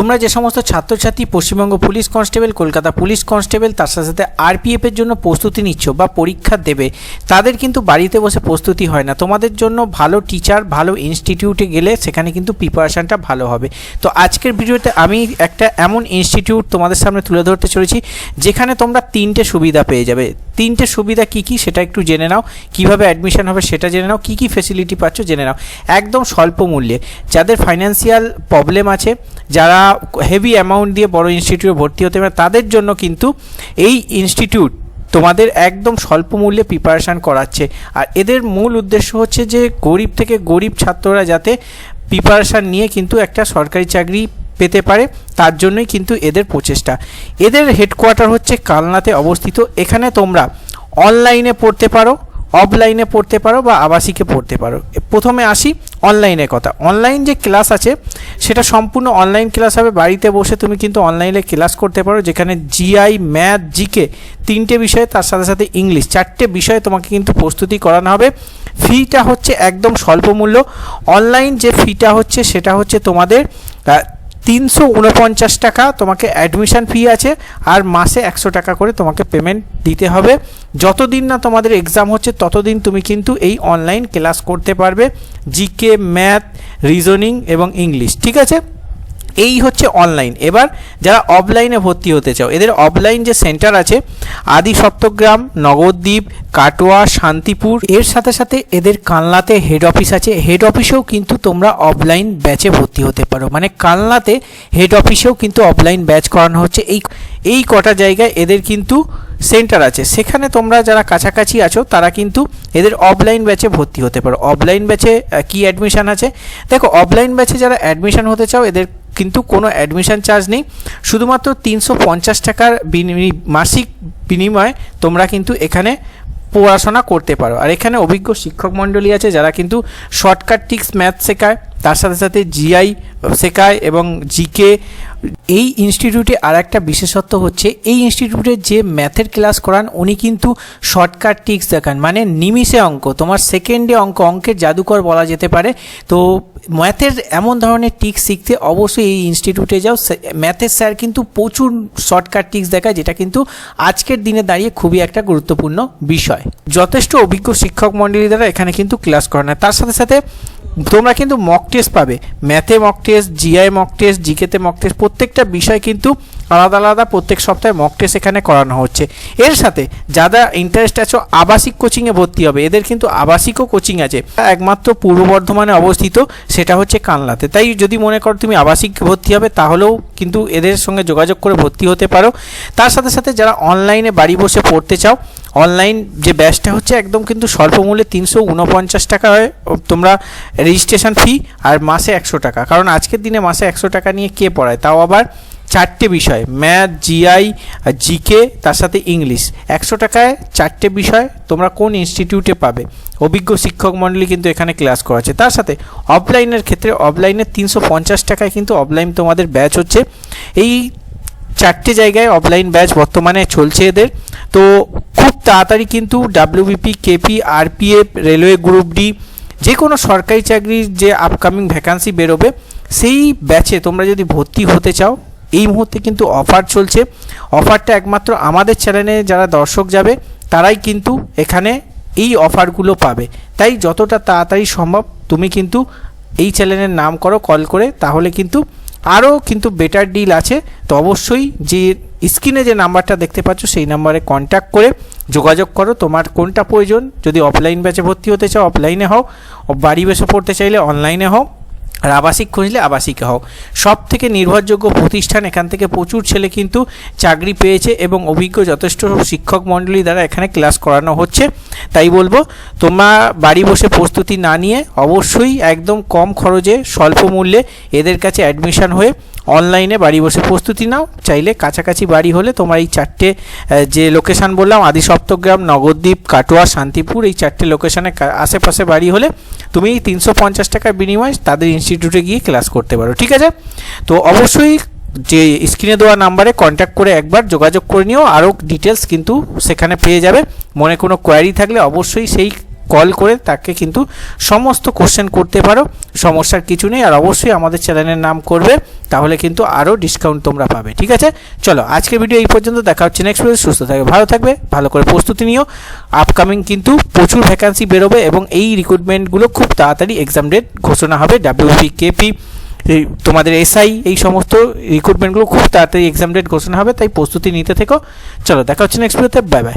তোমরা যে সমস্ত ছাত্রছাত্রী, Paschimbanga police constable, Kolkata police constable, তার সাথে সাথে আরপিএফের জন্য প্রস্তুতি নিচ্ছ বা পরীক্ষা দেবে, তাদের কিন্তু বাড়িতে বসে প্রস্তুতি হয় না। তোমাদের জন্য ভালো টিচার ভালো ইনস্টিটিউটে গেলে সেখানে কিন্তু প্রিপারেশানটা ভালো হবে। তো আজকের ভিডিওতে আমি একটা এমন ইনস্টিটিউট তোমাদের সামনে তুলে ধরতে চলেছি, যেখানে তোমরা তিনটে সুবিধা পেয়ে যাবে। তিনটে সুবিধা কি কি সেটা একটু জেনে নাও। কীভাবে অ্যাডমিশন হবে সেটা জেনে নাও। কি কি ফেসিলিটি পাচ্ছ জেনে নাও। একদম স্বল্প মূল্যে। যাদের ফাইন্যান্সিয়াল প্রবলেম আছে, যারা হেভি অ্যামাউন্ট দিয়ে বড় ইনস্টিটিউটে ভর্তি হতে পারে, তাদের জন্য কিন্তু এই ইনস্টিটিউট তোমাদের একদম স্বল্প মূল্যে প্রিপারেশান করাচ্ছে। আর এদের মূল উদ্দেশ্য হচ্ছে যে গরিব থেকে গরিব ছাত্ররা যাতে প্রিপারেশান নিয়ে কিন্তু একটা সরকারি চাকরি পেতে পারে, তার জন্যই কিন্তু এদের প্রচেষ্টা। এদের হেডকোয়ার্টার হচ্ছে কালনাতে অবস্থিত। এখানে তোমরা অনলাইনে পড়তে পারো অফলাইনে পড়তে পারো বা আবাসিকে পড়তে পারো। প্রথমে আসি অনলাইনের কথা। অনলাইন যে ক্লাস আছে, সেটা সম্পূর্ণ অনলাইন ক্লাস হবে। বাড়িতে বসে তুমি কিন্তু অনলাইনে ক্লাস করতে পারো, যেখানে জিআই ম্যাথ জিকে তিনটে বিষয়ে, তার সাথে সাথে ইংলিশ চারটে বিষয়ে তোমাকে কিন্তু প্রস্তুতি করানো হবে। ফিটা হচ্ছে একদম স্বল্প মূল্য অনলাইন যে ফিটা হচ্ছে, সেটা হচ্ছে তোমাদের তিনশো উনপঞ্চাশ টাকা তোমাকে অ্যাডমিশন ফি আছে আর মাসে একশো টাকা করে তোমাকে পেমেন্ট দিতে হবে। যতদিন না তোমাদের এক্সাম হচ্ছে, ততদিন তুমি কিন্তু এই অনলাইন ক্লাস করতে পারবে। জিকে ম্যাথ রিজনিং এবং ইংলিশ ঠিক আছে? এই হচ্ছে অনলাইন এবার যারা অফলাইনে ভর্তি হতে চাও, এদের অফলাইন যে সেন্টার আছে, আদি সপ্তগ্রাম, নগরদ্বীপ, কাটোয়া, শান্তিপুর, এর সাথে সাথে এদের কালনাতে হেড অফিস আছে। হেড অফিসেও কিন্তু তোমরা অফলাইন ব্যাচে ভর্তি হতে পারো। মানে কালনাতে হেড অফিসেও কিন্তু অফলাইন ব্যাচ করানো হচ্ছে। এই এই কটা জায়গায় এদের কিন্তু সেন্টার আছে। সেখানে তোমরা যারা কাছাকাছি আছো, তারা কিন্তু এদের অফলাইন ব্যাচে ভর্তি হতে পারো। অফলাইন ব্যাচে কি অ্যাডমিশান আছে? দেখো অফলাইন ব্যাচে যারা অ্যাডমিশান হতে চাও, এদের কিন্তু কোনো অ্যাডমিশন চার্জ নেই। শুধুমাত্র তিনশো পঞ্চাশ টাকার মাসিক বিনিময়ে তোমরা কিন্তু এখানে পড়াশোনা করতে পারো। আর এখানে অভিজ্ঞ শিক্ষক মণ্ডলী আছে যারা কিন্তু শর্টকাট টিক্স ম্যাথ শেখায়, তার সাথে সাথে জিআই শেখায় এবং জিকে এই ইনস্টিটিউটে আর একটা বিশেষত্ব হচ্ছে, এই ইনস্টিটিউটে যে ম্যাথের ক্লাস করান, উনি কিন্তু শর্টকাট টিক্স দেখান। মানে নিমিষে অঙ্ক, তোমার সেকেন্ডে অঙ্ক, অঙ্কের জাদুকর বলা যেতে পারে। তো ম্যাথের এমন ধরনের টিক্স শিখতে অবশ্যই এই ইনস্টিটিউটে যাও। ম্যাথের স্যার কিন্তু প্রচুর শর্টকাট টিক্স দেখায়, যেটা কিন্তু আজকের দিনে দাঁড়িয়ে খুবই একটা গুরুত্বপূর্ণ বিষয়। যথেষ্ট অভিজ্ঞ শিক্ষক মণ্ডলী দ্বারা এখানে কিন্তু ক্লাস করানো। তার সাথে সাথে তোমরা কিন্তু মক টেস্ট পাবে। ম্যাথে mock test GI mock test জিকেতে mock test প্রত্যেকটা বিষয় কিন্তু আলাদা আলাদা প্রত্যেক সপ্তাহে মক টেস্ট এখানে করানো হচ্ছে। এর সাথে যারা ইন্টারেস্ট আছো, আবাসিক কোচিংয়ে ভর্তি হবে। এদের কিন্তু আবাসিকও কোচিং আছে। একমাত্র পূর্ব বর্ধমানে অবস্থিত, সেটা হচ্ছে কানলাতে তাই যদি মনে করো তুমি আবাসিক ভর্তি হবে, তাহলেও কিন্তু এদের সঙ্গে যোগাযোগ করে ভর্তি হতে পারো। তার সাথে সাথে যারা অনলাইনে বাড়ি বসে পড়তে চাও অনলাইন যে ব্যাচটা হচ্ছে একদম কিন্তু স্বল্প মূল্যে তিনশো উনপঞ্চাশ টাকা হয়, তোমরা রেজিস্ট্রেশন ফি আর মাসে একশো টাকা। কারণ আজকের দিনে মাসে একশো টাকা নিয়ে কে পড়ায়? তাও আবার চারটে বিষয় ম্যাথ জিআই জিকে তার সাথে ইংলিশ একশো টাকায় চারটে বিষয় তোমরা কোন ইনস্টিটিউটে পাবে? অভিজ্ঞ শিক্ষক মণ্ডলী কিন্তু এখানে ক্লাস করাচ্ছে। তার সাথে অফলাইনের ক্ষেত্রে অফলাইনে তিনশো পঞ্চাশ টাকায় কিন্তু অফলাইন তোমাদের ব্যাচ হচ্ছে। এই চারটে জায়গায় অফলাইন ব্যাচ বর্তমানে চলছে এদের। তো খুব তাড়াতাড়ি কিন্তু WBP KP RPF railway group D যে কোনো সরকারি চাকরির যে আপকামিং ভ্যাকান্সি বেরোবে, সেই ব্যাচে তোমরা যদি ভর্তি হতে চাও, এই মুহূর্তে কিন্তু অফার চলছে। অফারটা একমাত্র আমাদের চ্যানেলে যারা দর্শক যাবে, তারাই কিন্তু এখানে এই অফারগুলো পাবে। তাই যতটা তাড়াতাড়ি সম্ভব তুমি কিন্তু এই চ্যানেলের নাম করো কল করে, তাহলে কিন্তু আরও কিন্তু বেটার ডিল আছে। তো অবশ্যই যে স্ক্রিনে যে নাম্বারটা দেখতে পাচ্ছ, সেই নাম্বারে কন্ট্যাক্ট করে যোগাযোগ করো। তোমার কোনটা প্রয়োজন? যদি অফলাইন ব্যাচে ভর্তি হতে চাও অফলাইনে হও বাড়ি বসে পড়তে চাইলে অনলাইনে হও। আর আবাসিক খুঁজলে আবাসিকে হও। সব থেকে নির্ভরযোগ্য প্রতিষ্ঠান এখান থেকে প্রচুর ছেলে কিন্তু চাকরি পেয়েছে এবং অভিজ্ঞ যথেষ্ট শিক্ষক মণ্ডলী দ্বারা এখানে ক্লাস করানো হচ্ছে। তাই বলব, তোমরা বাড়ি বসে প্রস্তুতি না নিয়ে অবশ্যই একদম কম খরচে, স্বল্প মূল্যে এদের কাছে অ্যাডমিশন হয়ে অনলাইনে বাড়ি বসে প্রস্তুতি নাও। চাইলে কাছাকাছি বাড়ি হলে তোমার এই চারটে যে লোকেশান বললাম আদি সপ্তগ্রাম নগরদ্বীপ, কাটোয়া, শান্তিপুর, এই চারটে লোকেশানে আশেপাশে বাড়ি হলে তুমি তিনশো পঞ্চাশ টাকার বিনিময়ে তাদের ইনস্টিটিউটে গিয়ে ক্লাস করতে পারো। ঠিক আছে? তো অবশ্যই যে স্ক্রিনে দেওয়া নাম্বারে কন্ট্যাক্ট করে একবার যোগাযোগ করে নিও। আরও ডিটেলস কিন্তু সেখানে পেয়ে যাবে। মনে কোনো কোয়ারি থাকলে অবশ্যই সেই কল করে তাকে কিন্তু সমস্ত কোশ্চেন করতে পারো। সমস্যার কিছু নেই আর অবশ্যই আমাদের চ্যানেলের নাম করবে, তাহলে কিন্তু আরও ডিসকাউন্ট তোমরা পাবে, ঠিক আছে? চলো, আজকের ভিডিও এই পর্যন্ত, দেখা হচ্ছে নেক্সট ভিডিও সুস্থ থাকবে, ভালো থাকবে, ভালো করে প্রস্তুতি নিও। আপকামিং কিন্তু প্রচুর ভ্যাকান্সি বেরোবে এবং এই রিক্রুটমেন্টগুলো খুব তাড়াতাড়ি এক্সাম ডেট ঘোষণা হবে ডাব্লিউপি কেপি তোমাদের এসআই এই সমস্ত রিক্রুটমেন্টগুলো খুব তাড়াতাড়ি এক্সাম ডেট ঘোষণা হবে, তাই প্রস্তুতি নিতে থেকো। চলো, দেখা হচ্ছে নেক্সট ভিডিওতে বাই বাই